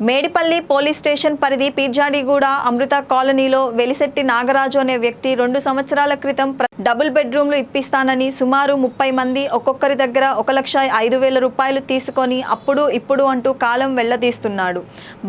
Medipalli police station పరిధి పీర్జాడిగూడ అమృత కాలనీలో వెలిసెట్టి నాగరాజు అనే వ్యక్తి రెండు సంవత్సరాల క్రితం డబుల్ బెడ్రూమ్లు ఇప్పిస్తానని సుమారు ముప్పై మంది ఒక్కొక్కరి దగ్గర ఒక లక్ష ఐదు వేల రూపాయలు తీసుకొని అప్పుడు ఇప్పుడు అంటూ కాలం వెళ్ళదీస్తున్నాడు.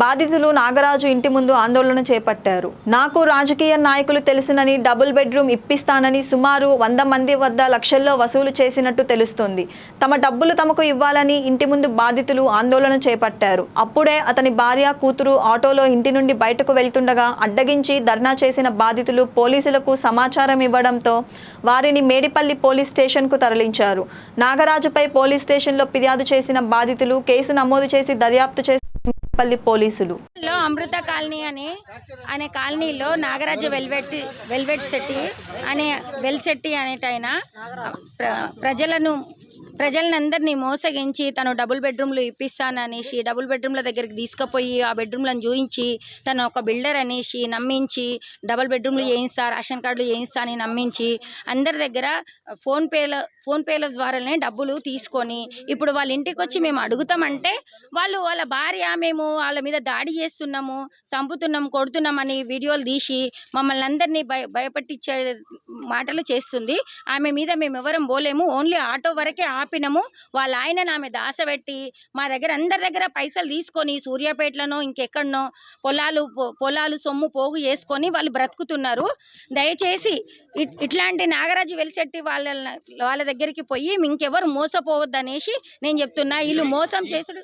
బాధితులు నాగరాజు ఇంటి ముందు ఆందోళన చేపట్టారు. నాకు రాజకీయ నాయకులు తెలుసునని డబుల్ బెడ్రూమ్ ఇప్పిస్తానని సుమారు వంద మంది వద్ద లక్షల్లో వసూలు చేసినట్టు తెలుస్తుంది. తమ డబ్బులు తమకు ఇవ్వాలని ఇంటి ముందు బాధితులు ఆందోళన చేపట్టారు. అప్పుడే అతని భార్య కూతురు ఆటోలో ఇంటి నుండి బయటకు వెళ్తుండగా అడ్డగించి ధర్నా చేసిన బాధితులు పోలీసులకు సమాచారం ఇవ్వడంతో వారిని మేడిపల్లి పోలీస్ స్టేషన్కు తరలించారు. నాగరాజుపై పోలీస్ స్టేషన్లో ఫిర్యాదు చేసిన బాధితులు కేసు నమోదు చేసి దర్యాప్తు చేసిన మేడిపల్లి పోలీసులు. అమృత కాలనీ అని అనే కాలనీలో నాగరాజు వెల్వెట్ వెల్వెట్ శెట్టి అనే వెల్శెట్టి అనేటైన ప్ర ప్రజలను ప్రజలందరినీ మోసగించి తను డబుల్ బెడ్రూమ్లు ఇప్పిస్తాననేసి డబుల్ బెడ్రూమ్ల దగ్గరికి తీసుకుపోయి ఆ బెడ్రూమ్లను చూయించి తను ఒక బిల్డర్ అనేసి నమ్మించి డబుల్ బెడ్రూమ్లు చేయిస్తా రేషన్ కార్డులు చేయిస్తా అని నమ్మించి అందరి దగ్గర ఫోన్పేల ఫోన్పేల ద్వారానే డబ్బులు తీసుకొని ఇప్పుడు వాళ్ళ ఇంటికి వచ్చి మేము అడుగుతామంటే వాళ్ళు వాళ్ళ భార్య మేము వాళ్ళ మీద దాడి చేస్తున్నాము చంపుతున్నాం కొడుతున్నామని వీడియోలు తీసి మమ్మల్ని అందరినీ భయ భయపెట్టించే మాటలు చేస్తుంది. ఆమె మీద మేము ఎవరం పోలేము. ఓన్లీ ఆటో వరకే ఆపినాము వాళ్ళ ఆయన ఆమె దాసబెట్టి మా దగ్గర అందరి దగ్గర పైసలు తీసుకొని సూర్యాపేటలోనో ఇంకెక్కడనో పొలాలు పొలాలు సొమ్ము పోగు చేసుకొని వాళ్ళు బ్రతుకుతున్నారు. దయచేసి ఇట్- ఇట్లాంటి నాగరాజు వెలిసెట్టి వాళ్ళ వాళ్ళ దగ్గరికి పోయి ఇంకెవరు మోసపోవద్దు అనేసి నేను చెప్తున్నా. వీళ్ళు మోసం చేసుడు.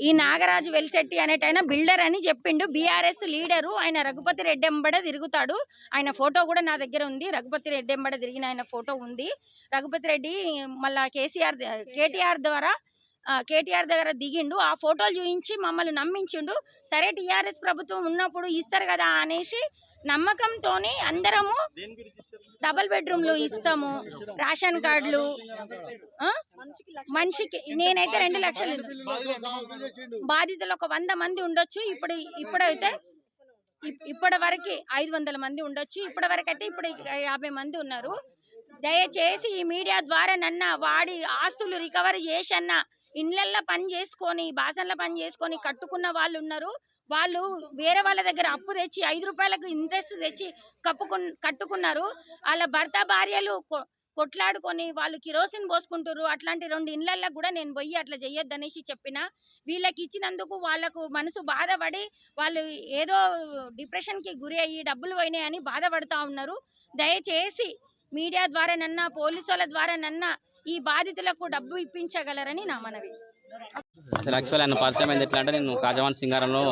ఈ నాగరాజు వెలిసెట్టి అనేటైన బిల్డర్ అని చెప్పిండు. బీఆర్ఎస్ లీడరు ఆయన రఘుపతి రెడ్డి ఎంబడ తిరుగుతాడు. ఆయన ఫోటో కూడా నా దగ్గర ఉంది. రఘుపతి రెడ్డి ఎంబడ తిరిగిన ఆయన ఫోటో ఉంది. రఘుపతి రెడ్డి మళ్ళా కేసీఆర్ కేటీఆర్. ద్వారా కేటీఆర్ దగ్గర దిగిండు. ఆ ఫోటోలు చూపించి మమ్మల్ని నమ్మించిండు. సరే టీఆర్ఎస్ ప్రభుత్వం ఉన్నప్పుడు ఇస్తారు కదా అనేసి నమ్మకంతోని అందరము డబల్ బెడ్రూమ్లు ఇస్తాము. రేషన్ కార్డులు. ఆ? మనిషికి నేనైతే రెండు లక్షలు బాధితులు ఒక వంద మంది ఉండొచ్చు. ఇప్పుడు ఇప్పుడైతే ఇప్- ఇప్పటి వరకు ఐదు వందల మంది ఉండొచ్చు. ఇప్పటి వరకు అయితే ఇప్పుడు యాభై మంది ఉన్నారు. దయచేసి ఈ మీడియా ద్వారా నన్న వాడి ఆస్తులు రికవరీ చేసన్న ఇండ్లల్లో పని చేసుకొని బాసన్ల పని చేసుకొని కట్టుకున్న వాళ్ళు ఉన్నారు వాళ్ళు వేరే వాళ్ళ దగ్గర అప్పు తెచ్చి ఐదు రూపాయలకు ఇంట్రెస్ట్ తెచ్చి కప్పుకు కట్టుకున్నారు. వాళ్ళ భర్త భార్యలు కొ- కొట్లాడుకొని వాళ్ళు కిరోసిన్ పోసుకుంటారు అట్లాంటి రెండు ఇండ్లల్లో కూడా నేను పోయి అట్లా చెయ్యొద్దనేసి చెప్పిన. వీళ్ళకి ఇచ్చినందుకు వాళ్ళకు మనసు బాధపడి వాళ్ళు ఏదో డిప్రెషన్కి గురి అయ్యి డబ్బులు పోయినాయని బాధపడుతూ ఉన్నారు. దయచేసి మీడియా ద్వారా నన్న పోలీసుల ద్వారా నన్న ఈ బాధితులకు డబ్బు ఇప్పించగలరని నా మనవి. అసలు యాక్చువల్ ఆయన పరిచయం అయింది ఎట్లా అంటే నేను కాజవాన్ సింగారంలో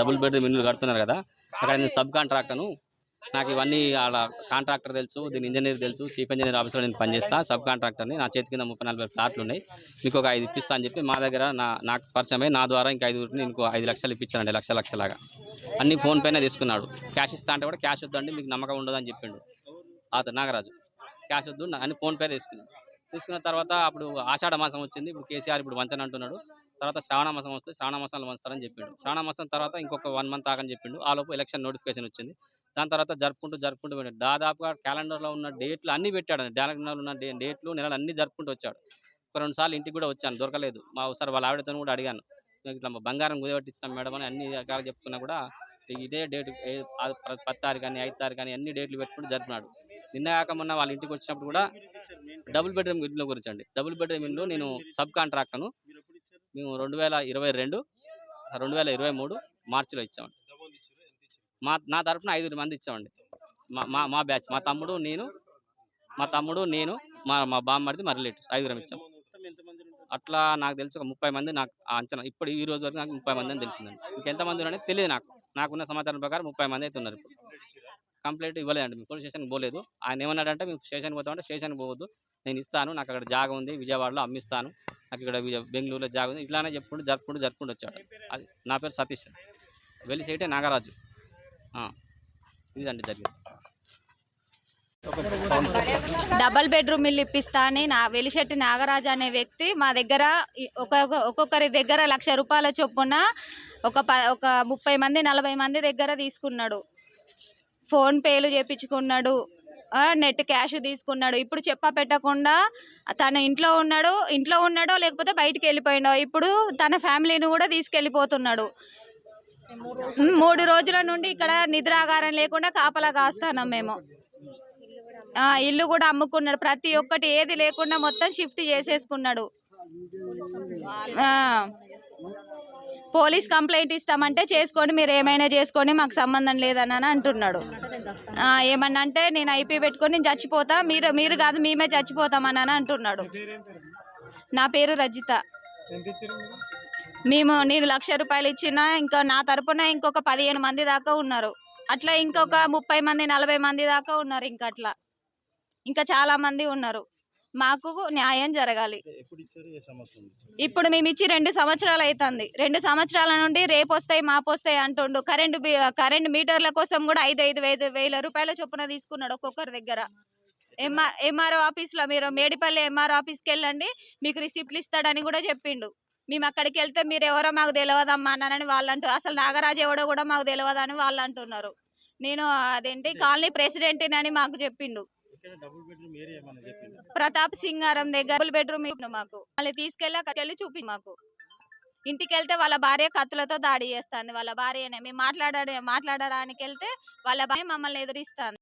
డబుల్ బెడ్రూమ్ ఇల్లు కడుతున్నారు కదా అక్కడ నేను సబ్ కాంట్రాక్టర్ను. నాకు ఇవన్నీ వాళ్ళ కాంట్రాక్టర్ తెలుసు దీని ఇంజనీర్ తెలుసు చీఫ్ ఇంజనీర్ ఆఫీసర్ నేను పనిచేస్తా సబ్ కాంట్రాక్టర్ని. నా చేతి కింద ముప్పై నలభై ఫ్లాట్లు ఉన్నాయి మీకు ఒక ఐదు ఇప్పిస్తా అని చెప్పి మా దగ్గర నా నాకు పరిచయం నా ద్వారా ఇంకా ఐదు ఇంకో ఐదు లక్షలు ఇప్పించానండి లక్ష లక్షలాగా. అన్ని ఫోన్ తీసుకున్నాడు. క్యాష్ ఇస్తా అంటే కూడా క్యాష్ వద్దండి మీకు నమ్మకం ఉండదు అని చెప్పిండు. అతను నాగరాజు. క్యాష్ వద్దు అని అన్ని ఫోన్ తీసుకున్న. తర్వాత అప్పుడు ఆషాఢ మాసం వచ్చింది. ఇప్పుడు కేసీఆర్ ఇప్పుడు వంచన అంటున్నాడు. తర్వాత శ్రావణ మాసం వస్తే శ్రావణ మాసంలో వంచుతారని చెప్పిండు. శ్రావణ మాసం తర్వాత ఇంకొక వన్ మంత్ ఆగని చెప్పిండు. ఆ లోపు ఎలక్షన్ నోటిఫికేషన్ వచ్చింది. దాని తర్వాత జరుపుకుంటూ జరుపుకుంటూ పోయాడు దాదాపుగా క్యాలెండర్లో ఉన్న డేట్లు అన్ని పెట్టాడు. క్యాలెండర్లో ఉన్న డేట్లు నెలలు అన్ని జరుపుకుంటూ వచ్చాడు. ఒక రెండు సార్లు ఇంటికి కూడా వచ్చాను. దొరకలేదు. మా ఒకసారి వాళ్ళ ఆవిడతో కూడా అడిగాను. ఇట్లా బంగారం కుదబెట్టించిన మేడం అని అన్ని రకాలు చెప్పుకున్నా కూడా ఇదే డేట్ ప- పది తారీఖు కానీ ఐదు తారీఖు కానీ అన్ని డేట్లు పెట్టుకుంటూ జరిపినాడు నిన్న కాక మొన్న వాళ్ళ ఇంటికి వచ్చినప్పుడు కూడా డబుల్ బెడ్రూమ్ ఇంట్లో గురించి అండి డబుల్ బెడ్రూమ్ ఇంట్లో నేను సబ్ కాంట్రాక్టర్ను. మేము రెండు వేల ఇరవై రెండు రెండు వేల ఇరవై మూడు మార్చిలో ఇచ్చామండి. మా నా తరఫున ఐదుగురు మంది ఇచ్చామండి. మా మా మా బ్యాచ్ మా తమ్ముడు నేను మా తమ్ముడు నేను మా మా బామ్మడిది మా రిలేటివ్స్ ఐదుగురం ఇచ్చాం. అట్లా నాకు తెలిసి ఒక ముప్పై మంది నాకు ఆ అంచనా ఇప్పుడు ఈ రోజు వరకు నాకు ముప్పై మంది అని తెలిసిందండి. ఇంకెంతమంది ఉన్నారని తెలియదు నాకు. నాకున్న సమాచారం ప్రకారం ముప్పై మంది అయితే ఉన్నారు ఇప్పుడు. కంప్లైంట్ ఇవ్వలేదండి. మేము పోలీస్ స్టేషన్కి పోలేదు. ఆయన ఏమన్నాడంటే మేము స్టేషన్కి పోతామంటే స్టేషన్కి పోవద్దు. నేను ఇస్తాను. నాకు అక్కడ జాగ ఉంది. విజయవాడలో అమ్మిస్తాను. నాకు ఇక్కడ విజయ- బెంగళూరులో జాగ ఉంది. ఇట్లానే చెప్పుకుంటూ జరుపుకుంటూ జరుపుకుంటూ వచ్చాడు. అది నా పేరు సతీష్ వెలిసేటే నాగరాజు. ఇదండి జరిగింది. డబల్ బెడ్రూమ్ ఇల్లు ఇప్పిస్తా అని నా వెలిశెట్టి నాగరాజు అనే వ్యక్తి మా దగ్గర ఒక్కొక్క ఒక్కొక్కరి దగ్గర లక్ష రూపాయల చొప్పున ఒక ప ఒక ముప్పై మంది నలభై మంది దగ్గర తీసుకున్నాడు. ఫోన్ పేలు చేపించుకున్నాడు. నెట్ క్యాష్ తీసుకున్నాడు. ఇప్పుడు చెప్ప పెట్టకుండా తన ఇంట్లో ఉన్నాడు ఇంట్లో ఉన్నాడో లేకపోతే బయటికి వెళ్ళిపోయినో ఇప్పుడు తన ఫ్యామిలీని కూడా తీసుకెళ్ళిపోతున్నాడు. మూడు రోజుల నుండి ఇక్కడ నిద్రాగారం లేకుండా కాపలా కాస్తానం మేము. ఆ, ఇల్లు కూడా అమ్ముకున్నాడు. ప్రతి ఒక్కటి ఏది లేకుండా మొత్తం షిఫ్ట్ చేసేసుకున్నాడు. పోలీస్ కంప్లైంట్ ఇస్తామంటే చేసుకోండి మీరు ఏమైనా చేసుకోండి మాకు సంబంధం లేదని అని అంటున్నాడు. ఏమన్నా అంటే నేను ఐపీ పెట్టుకొని నేను చచ్చిపోతా మీరు మీరు కాదు మేమే చచ్చిపోతామని అని అంటున్నాడు. నా పేరు రజిత. మేము నేను లక్ష రూపాయలు ఇచ్చిన ఇంకా నా తరపున ఇంకొక పదిహేను మంది దాకా ఉన్నారు. అట్లా ఇంకొక ముప్పై మంది నలభై మంది దాకా ఉన్నారు ఇంకా అట్లా ఇంకా చాలా మంది ఉన్నారు. మాకు న్యాయం జరగాలి. ఇప్పుడు మేము ఇచ్చి రెండు సంవత్సరాలు అవుతుంది రెండు సంవత్సరాల నుండి రేపు వస్తాయి మాపు వస్తాయి అంటుండు. కరెంటు కరెంటు మీటర్ల కోసం కూడా ఐదు ఐదు వేలు వేల రూపాయల చొప్పున తీసుకున్నాడు ఒక్కొక్కరి దగ్గర. ఎంఆర్ ఎంఆర్ఓ ఆఫీస్లో మీరు మేడిపల్లి ఎంఆర్ఓ ఆఫీస్కి వెళ్ళండి. మీకు రిసిప్ట్లు ఇస్తాడని కూడా చెప్పిండు. మేము అక్కడికి వెళ్తే మీరు ఎవరో మాకు తెలియదమ్మా అన్నానని వాళ్ళు అంటూ అసలు నాగరాజు ఎవడో కూడా మాకు తెలియదని వాళ్ళు అంటున్నారు. నేను అదేంటి కాలనీ ప్రెసిడెంట్ అని మాకు చెప్పిండు. ప్రతాప్ సింగారం దగ్గర డబుల్ బెడ్రూమ్ మాకు. మళ్ళీ తీసుకెళ్ళి అక్కడికి వెళ్ళి చూపి మాకు. ఇంటికి వెళ్తే వాళ్ళ భార్య కత్తులతో దాడి చేస్తుంది. వాళ్ళ భార్యనే. మేము మాట్లాడే మాట్లాడడానికి వెళ్తే వాళ్ళ భార్య మమ్మల్ని ఎదిరిస్తుంది.